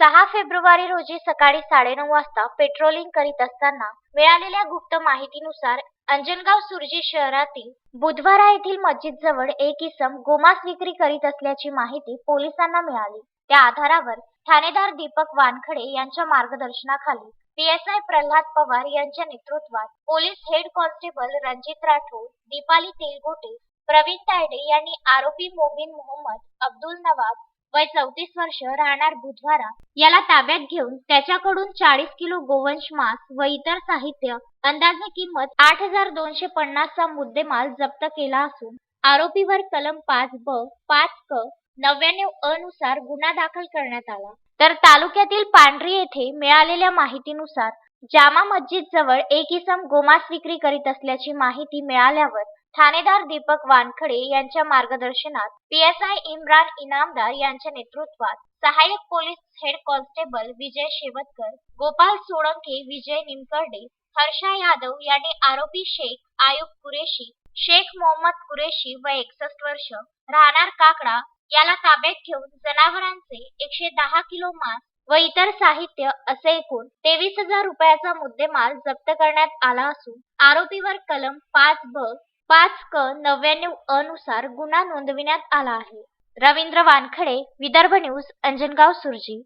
सहा फेब्रुवारी रोजी सकाळी साडेनऊ वाजता पेट्रोलिंग करीत असताना मिळालेल्या गुप्त माहितीनुसार अंजनगाव सुरजी शहरातील बुधवारा येथील मस्जिद जवळ एक इसम गोमांस विक्री करीत असल्याची माहिती पोलिसांना मिळाली. त्या आधारावर ठाणेदार दीपक वानखडे यांच्या मार्गदर्शनाखाली पीएसआय प्रल्हाद पवार यांच्या नेतृत्वात police head constable Ranjit Rathod Deepali Telgote Pravin Tayde यांनी आरोपी मोबिन मोहम्मद अब्दुल नवाब वय चौतीस वर्ष राहणार बुधवारा याला ताब्यात घेऊन त्याच्याकडून चाळीस किलो गोवंश मांस व इतर साहित्य अंदाजे किंमत आठ हजार दोनशे पन्नासचा मुद्देमाल जप्त केला असून आरोपीवर कलम पाच ब पाच क नव्याण्णव अनुसार गुन्हा दाखल करण्यात आला. तर तालुक्यातील पांढरी येथे मिळालेल्या माहितीनुसार जामा मस्जिद जवळ एक इसम गोमांस विक्री करीत असल्याची माहिती मिळाल्यावर ठाणेदार दीपक वानखडे यांच्या मार्गदर्शनात पीएसआय इम्रान इनामदार यांच्या नेतृत्वात सहाय्यक police head constable Vijay Shevatkar Gopal Solanke Vijay Nimkarde Harsha Yadav यांनी आरोपी शेख आयुब कुरेशी शेख मोहम्मद कुरेशी व एकसष्ट वर्ष राहणार काकडा याला ताब्यात घेऊन जनावरांचे एकशे दहा किलो मांस व इतर साहित्य असे एकूण तेवीस हजार रुपयाचा मुद्देमाल जप्त करण्यात आला असून आरोपीवर कलम पाच ब पाच क नव्याण्णव अनुसार नुसार गुन्हा नोंदविण्यात आला आहे. रवींद्र वानखडे विदर्भ न्यूज अंजनगाव सुरजी.